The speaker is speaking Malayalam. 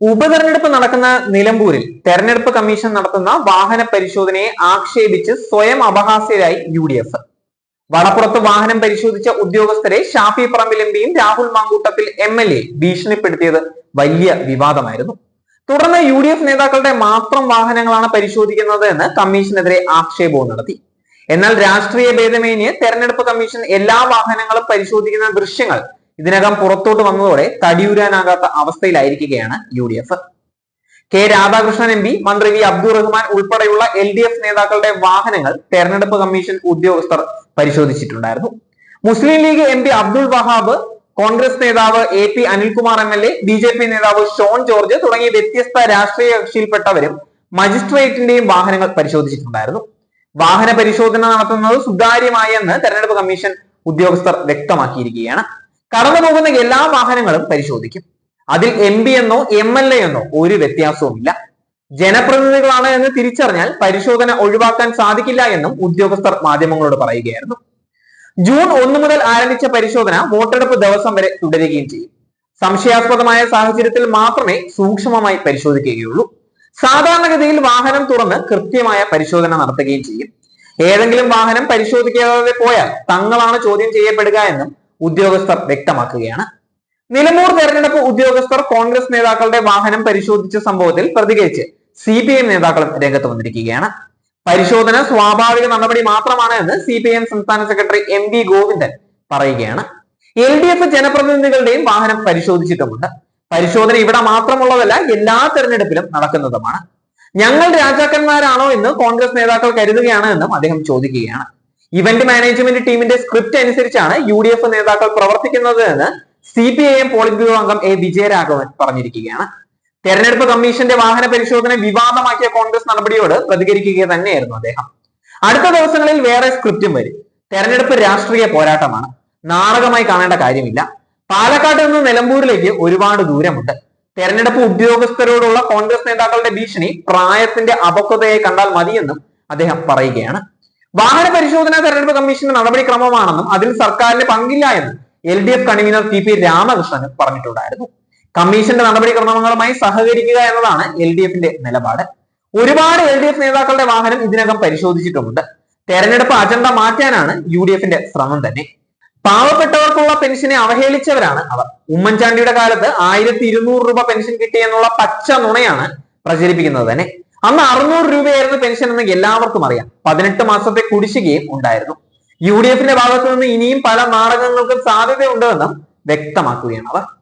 ഉപതെരഞ്ഞെടുപ്പ് നടക്കുന്ന നിലമ്പൂരിൽ തെരഞ്ഞെടുപ്പ് കമ്മീഷൻ നടത്തുന്ന വാഹന പരിശോധനയെ ആക്ഷേപിച്ച് സ്വയം അപഹാസ്യരായി യു ഡി എഫ് വളപ്പുറത്ത് വാഹനം പരിശോധിച്ച ഉദ്യോഗസ്ഥരെ ഷാഫി പറമ്പിൽ എം പിയും Rahul Mankoottathil M L A ഭീഷണിപ്പെടുത്തിയത് വലിയ വിവാദമായിരുന്നു. തുടർന്ന് യു ഡി എഫ് നേതാക്കളുടെ മാത്രം വാഹനങ്ങളാണ് പരിശോധിക്കുന്നത് എന്ന് കമ്മീഷനെതിരെ ആക്ഷേപവും നടത്തി. എന്നാൽ രാഷ്ട്രീയ ഭേദമേനിയെ തെരഞ്ഞെടുപ്പ് കമ്മീഷൻ എല്ലാ വാഹനങ്ങളും പരിശോധിക്കുന്ന ദൃശ്യങ്ങൾ ഇതിനകം പുറത്തോട്ട് വന്നതോടെ തടിയൂരാനാകാത്ത അവസ്ഥയിലായിരിക്കുകയാണ് U D F K Radhakrishnan M P മന്ത്രി വി അബ്ദുൾ റഹ്മാൻ ഉൾപ്പെടെയുള്ള എൽ ഡി എഫ് നേതാക്കളുടെ വാഹനങ്ങൾ തെരഞ്ഞെടുപ്പ് കമ്മീഷൻ ഉദ്യോഗസ്ഥർ പരിശോധിച്ചിട്ടുണ്ടായിരുന്നു. മുസ്ലിം league M P Abdul Wahab Congress നേതാവ് A P Anilkumar M L A B J P നേതാവ് ഷോൺ ജോർജ് തുടങ്ങിയ വ്യത്യസ്ത രാഷ്ട്രീയ കക്ഷിയിൽപ്പെട്ടവരും മജിസ്ട്രേറ്റിന്റെയും വാഹനങ്ങൾ പരിശോധിച്ചിട്ടുണ്ടായിരുന്നു. വാഹന പരിശോധന നടത്തുന്നത് സുതാര്യമായെന്ന് തെരഞ്ഞെടുപ്പ് കമ്മീഷൻ ഉദ്യോഗസ്ഥർ വ്യക്തമാക്കിയിരിക്കുകയാണ്. കടന്നു പോകുന്ന എല്ലാ വാഹനങ്ങളും പരിശോധിക്കും. അതിൽ എം പി എന്നോ എം എൽ എ എന്നോ ഒരു വ്യത്യാസവുമില്ല. ജനപ്രതിനിധികളാണ് എന്ന് തിരിച്ചറിഞ്ഞാൽ പരിശോധന ഒഴിവാക്കാൻ സാധിക്കില്ല എന്നും ഉദ്യോഗസ്ഥർ മാധ്യമങ്ങളോട് പറയുകയായിരുന്നു. ജൂൺ ഒന്ന് മുതൽ ആരംഭിച്ച പരിശോധന വോട്ടെടുപ്പ് ദിവസം വരെ തുടരുകയും ചെയ്യും. സംശയാസ്പദമായ സാഹചര്യത്തിൽ മാത്രമേ സൂക്ഷ്മമായി പരിശോധിക്കുകയുള്ളൂ. സാധാരണഗതിയിൽ വാഹനം തുറന്ന് കൃത്യമായ പരിശോധന നടത്തുകയും ചെയ്യും. ഏതെങ്കിലും വാഹനം പരിശോധിക്കാതെ പോയാൽ തങ്ങളാണ് ചോദ്യം ചെയ്യപ്പെടുക എന്നും ഉദ്യോഗസ്ഥർ വ്യക്തമാക്കുകയാണ്. നിലമ്പൂർ തെരഞ്ഞെടുപ്പ് ഉദ്യോഗസ്ഥർ കോൺഗ്രസ് നേതാക്കളുടെ വാഹനം പരിശോധിച്ച സംഭവത്തിൽ പ്രതികരിച്ച് സി പി എം നേതാക്കളും രംഗത്ത് വന്നിരിക്കുകയാണ്. പരിശോധന സ്വാഭാവിക നടപടി മാത്രമാണ് എന്ന് സി പി എം സംസ്ഥാന സെക്രട്ടറി എം വി ഗോവിന്ദൻ പറയുകയാണ്. എൽ ഡി എഫ് ജനപ്രതിനിധികളുടെയും വാഹനം പരിശോധിച്ചിട്ടുമുണ്ട്. പരിശോധന ഇവിടെ മാത്രമുള്ളതല്ല എല്ലാ തെരഞ്ഞെടുപ്പിലും നടക്കുന്നതുമാണ്. ഞങ്ങൾ രാജാക്കന്മാരാണോ എന്ന് കോൺഗ്രസ് നേതാക്കൾ കരുതുകയാണ് എന്നും അദ്ദേഹം ചോദിക്കുകയാണ്. ഇവന്റ് മാനേജ്മെന്റ് ടീമിന്റെ സ്ക്രിപ്റ്റ് അനുസരിച്ചാണ് യു ഡി എഫ് നേതാക്കൾ പ്രവർത്തിക്കുന്നത് എന്ന് C P I M politburo അംഗം എ വിജയരാഘവൻ പറഞ്ഞിരിക്കുകയാണ്. തെരഞ്ഞെടുപ്പ് കമ്മീഷന്റെ വാഹന പരിശോധന വിവാദമാക്കിയ കോൺഗ്രസ് നടപടിയോട് പ്രതികരിക്കുക തന്നെയായിരുന്നു അദ്ദേഹം. അടുത്ത ദിവസങ്ങളിൽ വേറെ സ്ക്രിപ്റ്റും വരും. തെരഞ്ഞെടുപ്പ് രാഷ്ട്രീയ പോരാട്ടമാണ്. നാടകമായി കാണേണ്ട കാര്യമില്ല. പാലക്കാട് നിന്ന് നിലമ്പൂരിലേക്ക് ഒരുപാട് ദൂരമുണ്ട്. തെരഞ്ഞെടുപ്പ് ഉദ്യോഗസ്ഥരോടുള്ള കോൺഗ്രസ് നേതാക്കളുടെ ഭീഷണി പ്രായത്തിന്റെ അപക്വതയെ കണ്ടാൽ മതിയെന്നും അദ്ദേഹം പറയുകയാണ്. വാഹന പരിശോധന തെരഞ്ഞെടുപ്പ് കമ്മീഷന്റെ നടപടിക്രമമാണെന്നും അതിൽ സർക്കാരിന് പങ്കില്ല എന്നും L D F convener T P Ramakrishnan പറഞ്ഞിട്ടുണ്ടായിരുന്നു. കമ്മീഷന്റെ നടപടിക്രമങ്ങളുമായി സഹകരിക്കുക എന്നതാണ് എൽ ഡി എഫിന്റെ നിലപാട്. ഒരുപാട് എൽ ഡി എഫ് നേതാക്കളുടെ വാഹനം ഇതിനകം പരിശോധിച്ചിട്ടുമുണ്ട്. തെരഞ്ഞെടുപ്പ് അജണ്ട മാറ്റാനാണ് യു ഡി എഫിന്റെ ശ്രമം തന്നെ. പാവപ്പെട്ടവർക്കുള്ള പെൻഷനെ അവഹേളിച്ചവരാണ് അവർ. ഉമ്മൻചാണ്ടിയുടെ കാലത്ത് ആയിരത്തി ഇരുന്നൂറ് രൂപ പെൻഷൻ കിട്ടിയെന്നുള്ള പച്ച നുണയാണ് പ്രചരിപ്പിക്കുന്നത് തന്നെ. അന്ന് അറുന്നൂറ് രൂപയായിരുന്നു പെൻഷൻ എന്ന് എല്ലാവർക്കും അറിയാം. പതിനെട്ട് മാസത്തെ കുടിശ്ശികയും ഉണ്ടായിരുന്നു. യു ഡി എഫിന്റെ ഭാഗത്തു നിന്ന് ഇനിയും പല നാടകങ്ങൾക്കും സാധ്യതയുണ്ടെന്നും വ്യക്തമാക്കുകയാണ് അവർ.